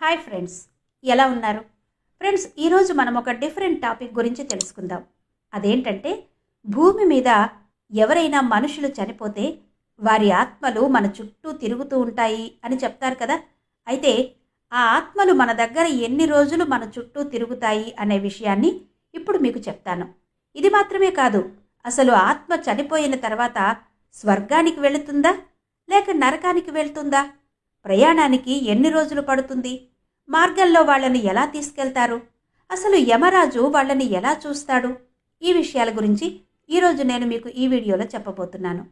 Hi friends ఎలా ఉన్నారు? Friends ఈరోజు మనం ఒక డిఫరెంట్ టాపిక్ గురించి తెలుసుకుందాం. అదేంటంటే భూమి మీద ఎవరైనా మనుషులు చనిపోతే వారి ఆత్మలు మన చుట్టూ తిరుగుతూ ఉంటాయి అని చెప్తారు కదా. అయితే ఆ ఆత్మలు మన దగ్గర ఎన్ని రోజులు మన చుట్టూ తిరుగుతాయి అనే విషయాన్ని ఇప్పుడు మీకు చెప్తాను. ఇది మాత్రమే కాదు అసలు ఆత్మ చనిపోయిన తర్వాత స్వర్గానికి వెళుతుందా? లేక నరకానికి వెళ్తుందా? ప్రయాణానికి ఎన్ని రోజులు పడుతుంది? మార్గంలో వాళ్ళని ఎలా తీసుకెళ్తారు? అసలు యమరాజు వాళ్ళని ఎలా చూస్తాడు? ఈ విషయాల గురించి ఈరోజు నేను మీకు ఈ వీడియోలో చెప్పబోతున్నాను.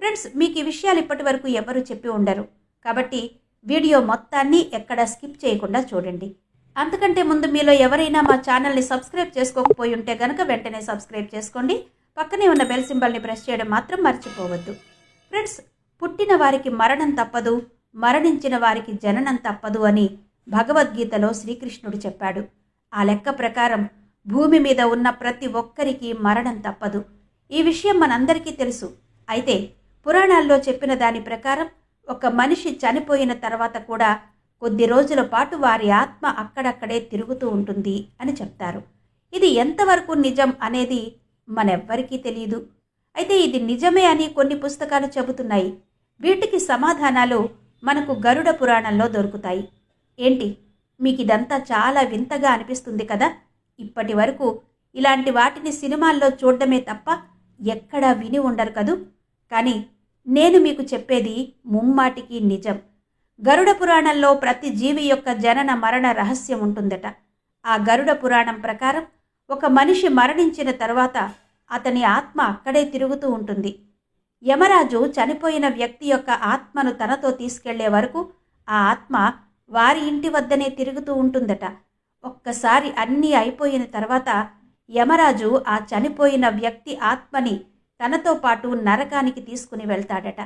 ఫ్రెండ్స్ మీకు ఈ విషయాలు ఇప్పటి వరకు ఎవరు చెప్పి ఉండరు. కాబట్టి వీడియో మొత్తాన్ని ఎక్కడ స్కిప్ చేయకుండా చూడండి. అంతకంటే ముందు మీలో ఎవరైనా మా ఛానల్ని సబ్స్క్రైబ్ చేసుకోకపోయి ఉంటే గనక వెంటనే సబ్స్క్రైబ్ చేసుకోండి. పక్కనే ఉన్న బెల్ సింబల్ని ప్రెస్ చేయడం మాత్రం మర్చిపోవద్దు. ఫ్రెండ్స్ పుట్టిన వారికి మరణం తప్పదు. మరణించిన వారికి జననం తప్పదు అని భగవద్గీతలో శ్రీకృష్ణుడు చెప్పాడు. ఆ లెక్క ప్రకారం భూమి మీద ఉన్న ప్రతి ఒక్కరికి మరణం తప్పదు. ఈ విషయం మనందరికీ తెలుసు. అయితే పురాణాల్లో చెప్పిన దాని ప్రకారం ఒక మనిషి చనిపోయిన తర్వాత కూడా కొద్ది రోజుల పాటు వారి ఆత్మ అక్కడక్కడే తిరుగుతూ ఉంటుంది అని చెప్తారు. ఇది ఎంతవరకు నిజం అనేది మనెవ్వరికీ తెలియదు అయితే ఇది నిజమే అని కొన్ని పుస్తకాలు చెబుతున్నాయి. వీటికి సమాధానాలు మనకు గరుడ పురాణంలో దొరుకుతాయి. ఏంటి? మీకు ఇదంతా చాలా వింతగా అనిపిస్తుంది కదా? ఇప్పటి వరకు ఇలాంటి వాటిని సినిమాల్లో చూడడమే తప్ప ఎక్కడా విని ఉండరు కదూ? కానీ నేను మీకు చెప్పేది ముమ్మాటికి నిజం. గరుడ పురాణంలో ప్రతి జీవి యొక్క జనన మరణ రహస్యం ఉంటుందట. ఆ గరుడ పురాణం ప్రకారం ఒక మనిషి మరణించిన తర్వాత అతని ఆత్మ అక్కడే తిరుగుతూ ఉంటుంది. యమరాజు చనిపోయిన వ్యక్తి యొక్క ఆత్మను తనతో తీసుకెళ్ళే వరకు ఆ ఆత్మ వారి ఇంటి వద్దనే తిరుగుతూ ఉంటుందట. ఒక్కసారి అన్నీ అయిపోయిన తర్వాత యమరాజు ఆ చనిపోయిన వ్యక్తి ఆత్మని తనతో పాటు నరకానికి తీసుకుని వెళ్తాడట.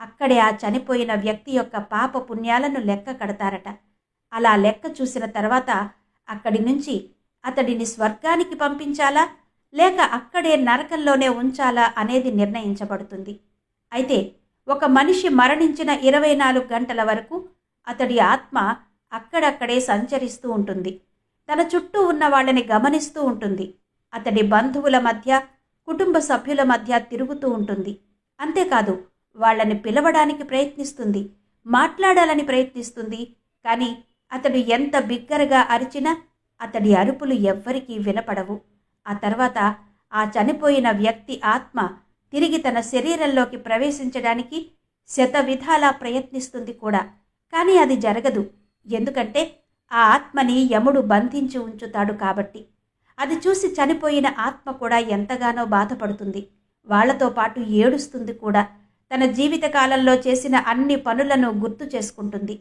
అక్కడే ఆ చనిపోయిన వ్యక్తి యొక్క పాప పుణ్యాలను లెక్క కడతారట. అలా లెక్క చూసిన తర్వాత అక్కడి నుంచి అతడిని స్వర్గానికి పంపించాలా? లేక అక్కడే నరకంలోనే ఉంచాలా అనేది నిర్ణయించబడుతుంది. అయితే ఒక మనిషి మరణించిన ఇరవై నాలుగు గంటల వరకు అతడి ఆత్మ అక్కడక్కడే సంచరిస్తూ ఉంటుంది. తన చుట్టూ ఉన్న వాళ్ళని గమనిస్తూ ఉంటుంది. అతడి బంధువుల మధ్య కుటుంబ సభ్యుల మధ్య తిరుగుతూ ఉంటుంది. అంతేకాదు వాళ్ళని పిలవడానికి ప్రయత్నిస్తుంది మాట్లాడాలని ప్రయత్నిస్తుంది. కానీ అతడు ఎంత బిగ్గరగా అరిచినా అతడి అరుపులు ఎవ్వరికీ వినపడవు. ఆ తర్వాత ఆ చనిపోయిన వ్యక్తి ఆత్మ తిరిగి తన శరీరంలోకి ప్రవేశించడానికి శత విధాలా ప్రయత్నిస్తుంది కూడా. కానీ అది జరగదు. ఎందుకంటే ఆ ఆత్మని యముడు బంధించి ఉంచుతాడు కాబట్టి. అది చూసి చనిపోయిన ఆత్మ కూడా ఎంతగానో బాధపడుతుంది. వాళ్ళతో పాటు ఏడుస్తుంది కూడా. తన జీవితకాలంలో చేసిన అన్ని పనులను గుర్తు చేసుకుంటుంది.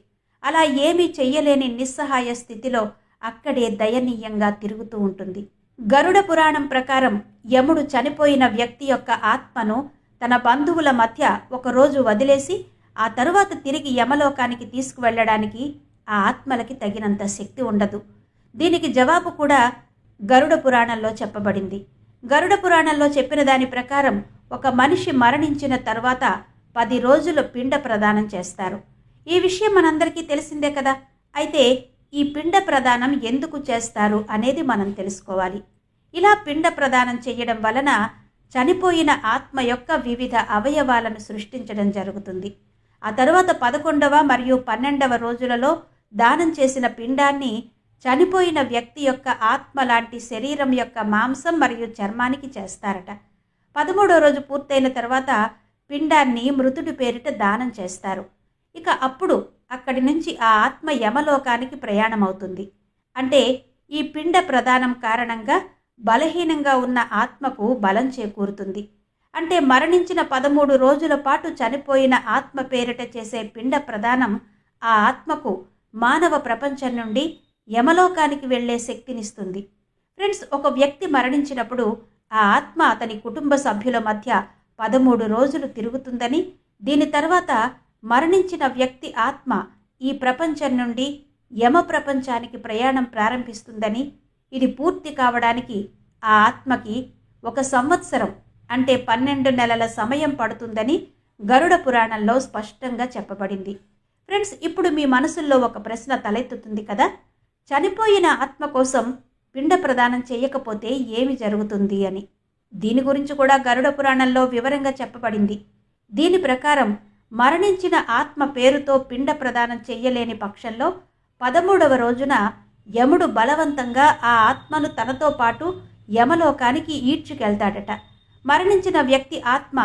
అలా ఏమీ చెయ్యలేని నిస్సహాయ స్థితిలో అక్కడే దయనీయంగా తిరుగుతూ ఉంటుంది. గరుడ పురాణం ప్రకారం యముడు చనిపోయిన వ్యక్తి యొక్క ఆత్మను తన బంధువుల మధ్య ఒకరోజు వదిలేసి ఆ తరువాత తిరిగి యమలోకానికి తీసుకువెళ్ళడానికి ఆ ఆత్మలకి తగినంత శక్తి ఉండదు. దీనికి జవాబు కూడా గరుడ పురాణంలో చెప్పబడింది. గరుడ పురాణంలో చెప్పిన దాని ప్రకారం ఒక మనిషి మరణించిన తర్వాత పది రోజులు పిండ ప్రదానం చేస్తారు. ఈ విషయం మనందరికీ తెలిసిందే కదా? అయితే ఈ పిండ ప్రదానం ఎందుకు చేస్తారు అనేది మనం తెలుసుకోవాలి. ఇలా పిండ ప్రదానం చేయడం వలన చనిపోయిన ఆత్మ యొక్క వివిధ అవయవాలను సృష్టించడం జరుగుతుంది. ఆ తరువాత పదకొండవ మరియు పన్నెండవ రోజులలో దానం చేసిన పిండాన్ని చనిపోయిన వ్యక్తి యొక్క ఆత్మ లాంటి శరీరం యొక్క మాంసం మరియు చర్మానికి చేస్తారట. పదమూడో రోజు పూర్తయిన తర్వాత పిండాన్ని మృతుడి పేరిట దానం చేస్తారు. ఇక అప్పుడు అక్కడి నుంచి ఆ ఆత్మ యమలోకానికి ప్రయాణమవుతుంది. అంటే ఈ పిండ ప్రదానం కారణంగా బలహీనంగా ఉన్న ఆత్మకు బలం చేకూరుతుంది. అంటే మరణించిన పదమూడు రోజుల పాటు చనిపోయిన ఆత్మ పేరిట చేసే పిండ ప్రదానం ఆ ఆత్మకు మానవ ప్రపంచం నుండి యమలోకానికి వెళ్ళే శక్తినిస్తుంది. ఫ్రెండ్స్ ఒక వ్యక్తి మరణించినప్పుడు ఆ ఆత్మ అతని కుటుంబ సభ్యుల మధ్య పదమూడు రోజులు తిరుగుతుందని దీని తర్వాత మరణించిన వ్యక్తి ఆత్మ ఈ ప్రపంచం నుండి యమ ప్రపంచానికి ప్రయాణం ప్రారంభిస్తుందని ఇది పూర్తి కావడానికి ఆ ఆత్మకి ఒక సంవత్సరం అంటే పన్నెండు నెలల సమయం పడుతుందని గరుడ పురాణంలో స్పష్టంగా చెప్పబడింది. ఫ్రెండ్స్ ఇప్పుడు మీ మనసుల్లో ఒక ప్రశ్న తలెత్తుతుంది కదా? చనిపోయిన ఆత్మ కోసం పిండ ప్రదానం చేయకపోతే ఏమి జరుగుతుంది అని. దీని గురించి కూడా గరుడ పురాణంలో వివరంగా చెప్పబడింది. దీని ప్రకారం మరణించిన ఆత్మ పేరుతో పిండ ప్రదానం చెయ్యలేని పక్షంలో పదమూడవ రోజున యముడు బలవంతంగా ఆ ఆత్మను తనతో పాటు యమలోకానికి ఈడ్చుకెళ్తాడట. మరణించిన వ్యక్తి ఆత్మ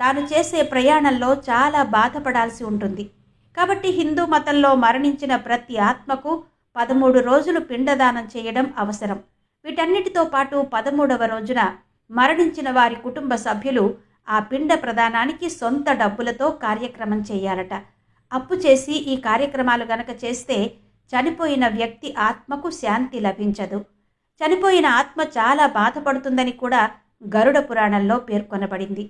తాను చేసే ప్రయాణంలో చాలా బాధపడాల్సి ఉంటుంది. కాబట్టి హిందూ మతంలో మరణించిన ప్రతి ఆత్మకు పదమూడు రోజులు పిండదానం చేయడం అవసరం. వీటన్నిటితో పాటు పదమూడవ రోజున మరణించిన వారి కుటుంబ సభ్యులు ఆ పిండ ప్రదానానికి సొంత డబ్బులతో కార్యక్రమం చేయాలట. అప్పు చేసి ఈ కార్యక్రమాలు గనక చేస్తే చనిపోయిన వ్యక్తి ఆత్మకు శాంతి లభించదు. చనిపోయిన ఆత్మ చాలా బాధపడుతుందని కూడా గరుడ పురాణంలో పేర్కొనబడింది.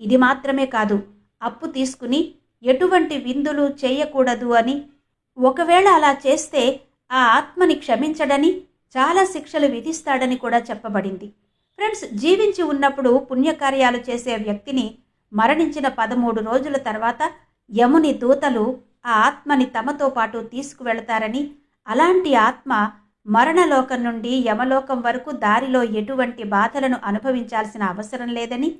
ఇది మాత్రమే కాదు అప్పు తీసుకుని ఎటువంటి విందులు చేయకూడదు అని. ఒకవేళ అలా చేస్తే ఆ ఆత్మని క్షమించడని చాలా శిక్షలు విధిస్తాడని కూడా చెప్పబడింది. ఫ్రెండ్స్ జీవించి ఉన్నప్పుడు పుణ్యకార్యాలు చేసే వ్యక్తిని మరణించిన పదమూడు రోజుల తర్వాత యముని దూతలు ఆ ఆత్మని తమతో పాటు తీసుకువెళతారని. అలాంటి ఆత్మ మరణలోకం నుండి యమలోకం వరకు దారిలో ఎటువంటి బాధలను అనుభవించాల్సిన అవసరం లేదని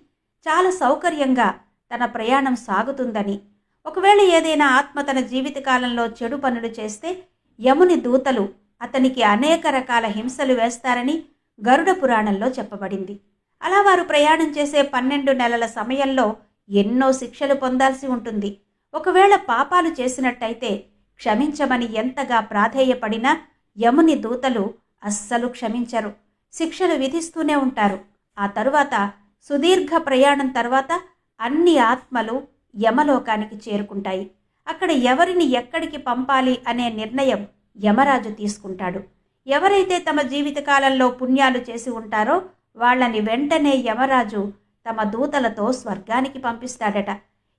చాలా సౌకర్యంగా తన ప్రయాణం సాగుతుందని. ఒకవేళ ఏదైనా ఆత్మ తన జీవితకాలంలో చెడు పనులు చేస్తే యముని దూతలు అతనికి అనేక రకాల హింసలు వేస్తారని గరుడ పురాణంలో చెప్పబడింది. అలా వారు ప్రయాణం చేసే పన్నెండు నెలల సమయంలో ఎన్నో శిక్షలు పొందాల్సి ఉంటుంది. ఒకవేళ పాపాలు చేసినట్టయితే క్షమించమని ఎంతగా ప్రాధేయపడినా యముని దూతలు అస్సలు క్షమించరు. శిక్షలు విధిస్తూనే ఉంటారు. ఆ తరువాత సుదీర్ఘ ప్రయాణం తర్వాత అన్ని ఆత్మలు యమలోకానికి చేరుకుంటాయి. అక్కడ ఎవరిని ఎక్కడికి పంపాలి అనే నిర్ణయం యమరాజు తీసుకుంటాడు. ఎవరైతే తమ జీవితకాలంలో పుణ్యాలు చేసి ఉంటారో వాళ్ళని వెంటనే యమరాజు తమ దూతలతో స్వర్గానికి పంపిస్తాడట.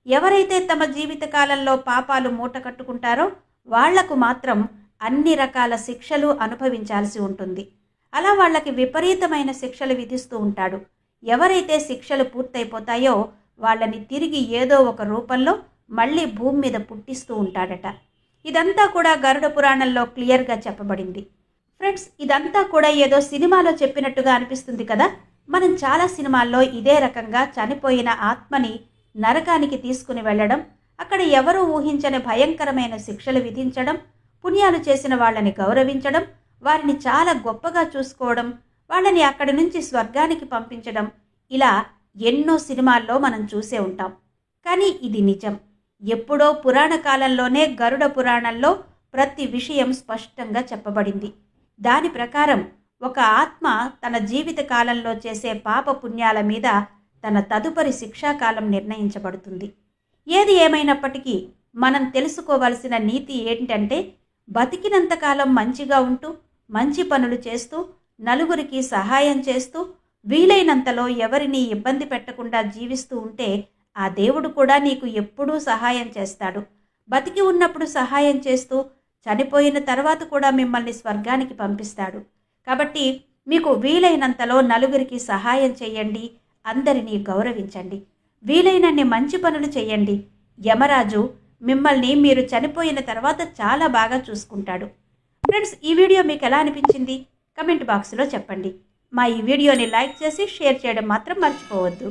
ఎవరైతే తమ జీవితకాలంలో పాపాలు మూట కట్టుకుంటారో వాళ్ళకు మాత్రం అన్ని రకాల శిక్షలు అనుభవించాల్సి ఉంటుంది. అలా వాళ్ళకి విపరీతమైన శిక్షలు విధిస్తూ ఉంటాడు. ఎవరైతే శిక్షలు పూర్తయిపోతాయో వాళ్ళని తిరిగి ఏదో ఒక రూపంలో మళ్ళీ భూమి మీద పుట్టిస్తూ ఉంటాడట. ఇదంతా కూడా గరుడ పురాణంలో క్లియర్గా చెప్పబడింది. ఫ్రెండ్స్ ఇదంతా కూడా ఏదో సినిమాలో చెప్పినట్టుగా అనిపిస్తుంది కదా? మనం చాలా సినిమాల్లో ఇదే రకంగా చనిపోయిన ఆత్మని నరకానికి తీసుకుని వెళ్ళడం అక్కడ ఎవరూ ఊహించని భయంకరమైన శిక్షలు విధించడం పుణ్యాలు చేసిన వాళ్ళని గౌరవించడం వారిని చాలా గొప్పగా చూసుకోవడం వాళ్ళని అక్కడి నుంచి స్వర్గానికి పంపించడం ఇలా ఎన్నో సినిమాల్లో మనం చూసే ఉంటాం. కానీ ఇది నిజం. ఎప్పుడో పురాణ కాలంలోనే గరుడ పురాణంలో ప్రతి విషయం స్పష్టంగా చెప్పబడింది. దాని ప్రకారం ఒక ఆత్మ తన జీవిత కాలంలో చేసే పాప పుణ్యాల మీద తన తదుపరి శిక్షాకాలం నిర్ణయించబడుతుంది. ఏది ఏమైనప్పటికీ మనం తెలుసుకోవలసిన నీతి ఏంటంటే బతికినంతకాలం మంచిగా ఉంటూ మంచి పనులు చేస్తూ నలుగురికి సహాయం చేస్తూ వీలైనంతలో ఎవరిని ఇబ్బంది పెట్టకుండా జీవిస్తూ ఉంటే ఆ దేవుడు కూడా నీకు ఎప్పుడూ సహాయం చేస్తాడు. బతికి ఉన్నప్పుడు సహాయం చేస్తూ చనిపోయిన తర్వాత కూడా మిమ్మల్ని స్వర్గానికి పంపిస్తాడు. కాబట్టి మీకు వీలైనంతలో నలుగురికి సహాయం చేయండి అందరినీ గౌరవించండి. వీలైనన్ని మంచి పనులు చేయండి. యమరాజు మిమ్మల్ని మీరు చనిపోయిన తర్వాత చాలా బాగా చూసుకుంటాడు. ఫ్రెండ్స్ ఈ వీడియో మీకు ఎలా అనిపించింది? కమెంట్ బాక్స్లో చెప్పండి. మా ఈ వీడియోని లైక్ చేసి షేర్ చేయడం మాత్రం మర్చిపోవద్దు.